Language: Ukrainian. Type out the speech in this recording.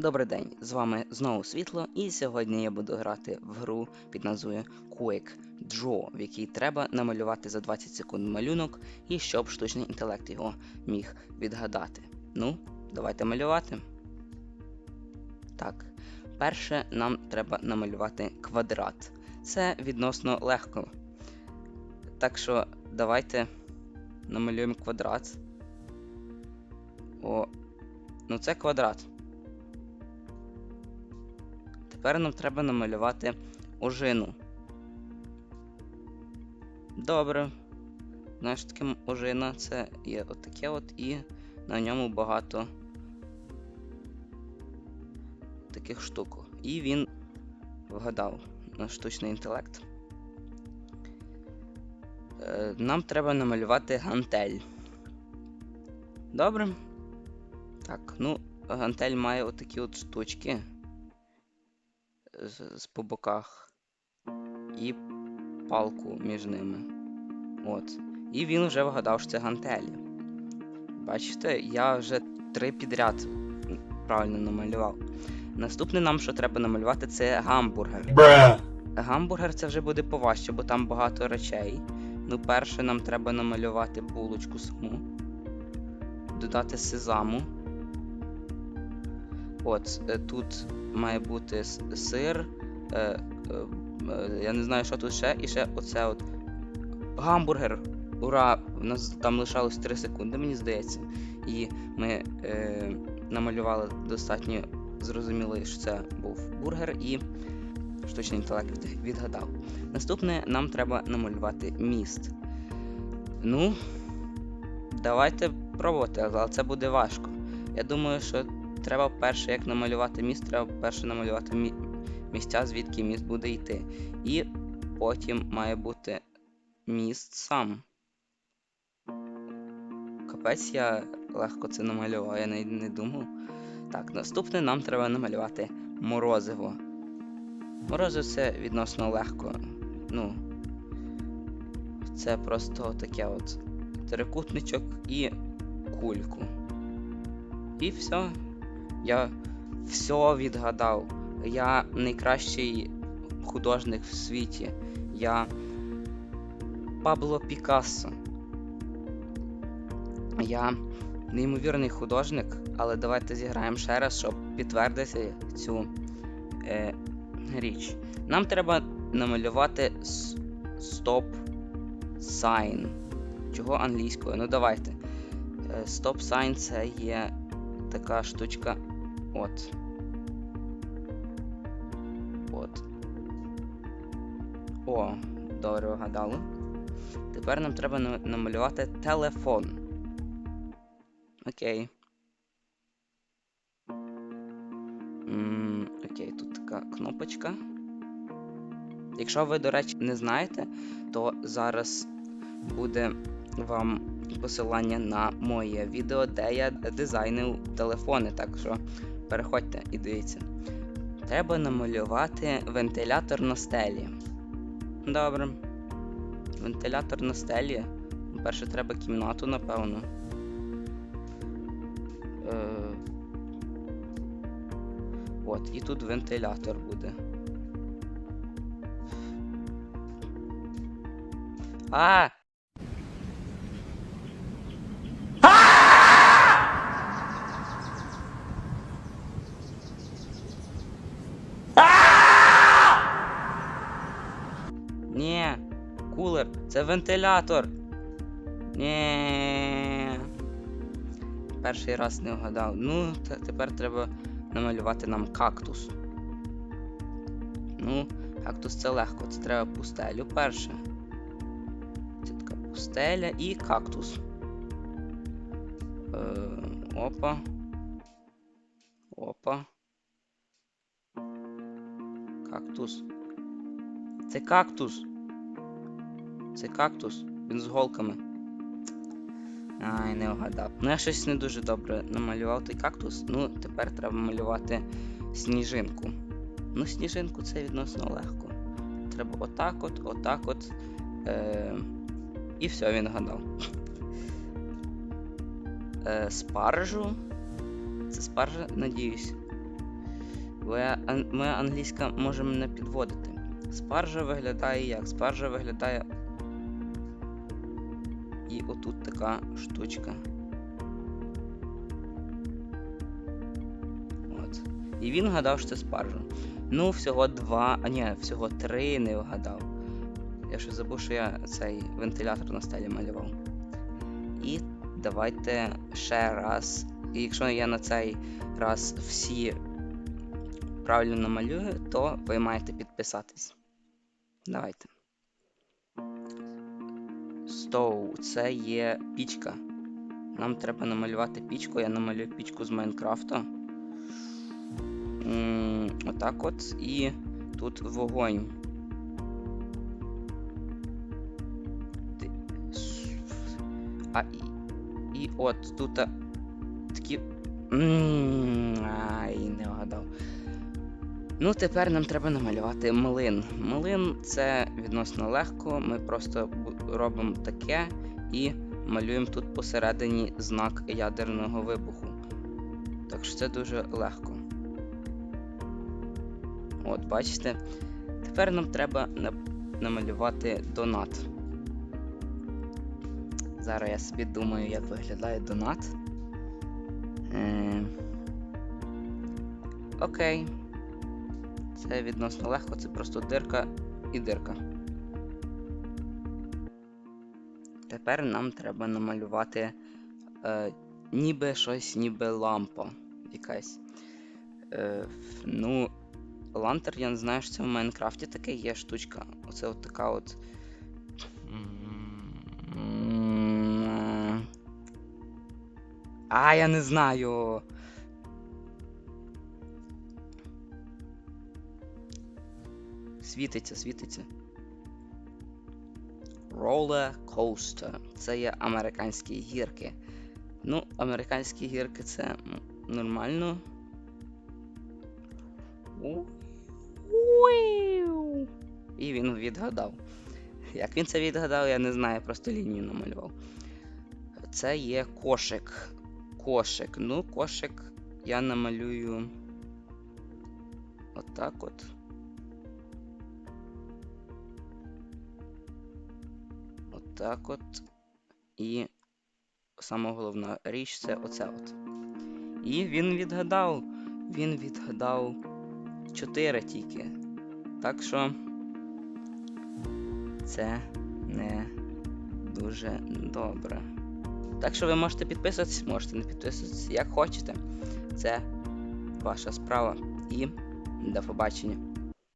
Добрий день, з вами знову світло, і сьогодні я буду грати в гру під назвою Quick Draw, в якій треба намалювати за 20 секунд малюнок і щоб штучний інтелект його міг відгадати. Ну, давайте малювати. Так, перше нам треба намалювати квадрат. Це відносно легко. Так що давайте намалюємо квадрат. О, ну це квадрат. Тепер нам треба намалювати ожину. Добре. Знаєш, таке ожина це є отаке от і на ньому багато таких штук. І він вгадав на штучний інтелект. Е, Нам треба намалювати гантель. Добре? Так, ну, гантель має отакі от штучки з, по боках і палку між ними. От. І він вже вгадав, що це гантелі. Бачите, я вже три підряд правильно намалював. Наступне нам, що треба намалювати, це гамбургер. Bruh. Гамбургер це вже буде поважче, бо там багато речей. Ну, перше нам треба намалювати булочку саму, додати сезаму. От, е, тут має бути сир. Е, е, я не знаю, що тут ще, і ще оце от. Гамбургер! Ура! У нас там лишалось 3 секунди, мені здається. І ми е, намалювали достатньо зрозуміло, що це був бургер, і штучний інтелект відгадав. Наступне нам треба намалювати міст. Ну, давайте пробувати, але це буде важко. Я думаю, що треба перше, як намалювати міст, треба перше намалювати мі- місця, звідки міст буде йти. І потім має бути міст сам. Капець я легко це намалював, я навіть не думав. Так, наступне нам треба намалювати морозиво. Морозиво це відносно легко. Ну. Це просто таке от трикутничок і кульку. І все. Я все відгадав. Я найкращий художник в світі. Я Пабло Пікассо. Я неймовірний художник, але давайте зіграємо ще раз, щоб підтвердити цю е, річ. Нам треба намалювати стоп sign. Чого англійською? Ну давайте. Е, Stop sign це є така штучка. От. От. О, добре вгадали. Тепер нам треба намалювати телефон. Окей. Окей, тут така кнопочка. Якщо ви, до речі, не знаєте, то зараз буде вам посилання на моє відео, де я дизайнив телефони, так що переходьте і дивіться. Треба намалювати вентилятор на стелі. Добре. Вентилятор на стелі. Перше треба кімнату, напевно. Е, От, і тут вентилятор буде. А! Це вентилятор. Ні. Перший раз не вгадав. Ну, тепер треба намалювати нам кактус. Ну, кактус це легко. Це треба пустелю перше. Це така пустеля і кактус. Е, опа. Опа. Кактус. Це кактус. Це кактус. Він з голками. Ай, не вгадав. Ну я щось не дуже добре намалював той кактус. Ну, тепер треба малювати сніжинку. Ну, сніжинку це відносно легко. Треба отак от, отак от. Е- і все, він гадав. Е- спаржу. Це спаржа, надіюсь. Бо моя англійська може мене підводити. Спаржа виглядає як? Спаржа виглядає. І отут така штучка. От. І він гадав, що це спаржа. Ну, всього два. А ні, всього три не вгадав. Я ще забув, що я цей вентилятор на стелі малював. І давайте ще раз. І якщо я на цей раз всі правильно намалюю, то ви маєте підписатись. Давайте. Стоу, це є пічка. Нам треба намалювати пічку. Я намалюю пічку з Майнкрафту. Отак от. І тут вогонь. А і, і от тут такі. Ай, не вгадав. Ну, тепер нам треба намалювати млин. Млин це відносно легко. Ми просто робимо таке і малюємо тут посередині знак ядерного вибуху. Так що це дуже легко. От, бачите? Тепер нам треба намалювати донат. Зараз я собі думаю, як виглядає донат. Е... Окей. Це відносно легко, це просто дирка і дирка. Тепер нам треба намалювати е, ніби щось, ніби лампа якась. Е, ну, лантер, я не знаю, що це в Майнкрафті таке є штучка. Оце от така от. А, я не знаю. Світиться, світиться. Roller Coaster. Це є американські гірки. Ну, американські гірки це нормально. І він відгадав. Як він це відгадав, я не знаю, просто лінію намалював. Це є кошик. Кошик. Ну, кошик я намалюю. Отак от. Отак от. І сама головна річ це оце от. І він відгадав. Він відгадав 4 тільки. Так що це не дуже добре. Так що ви можете підписуватись, можете не підписуватись, як хочете. Це ваша справа. І до побачення.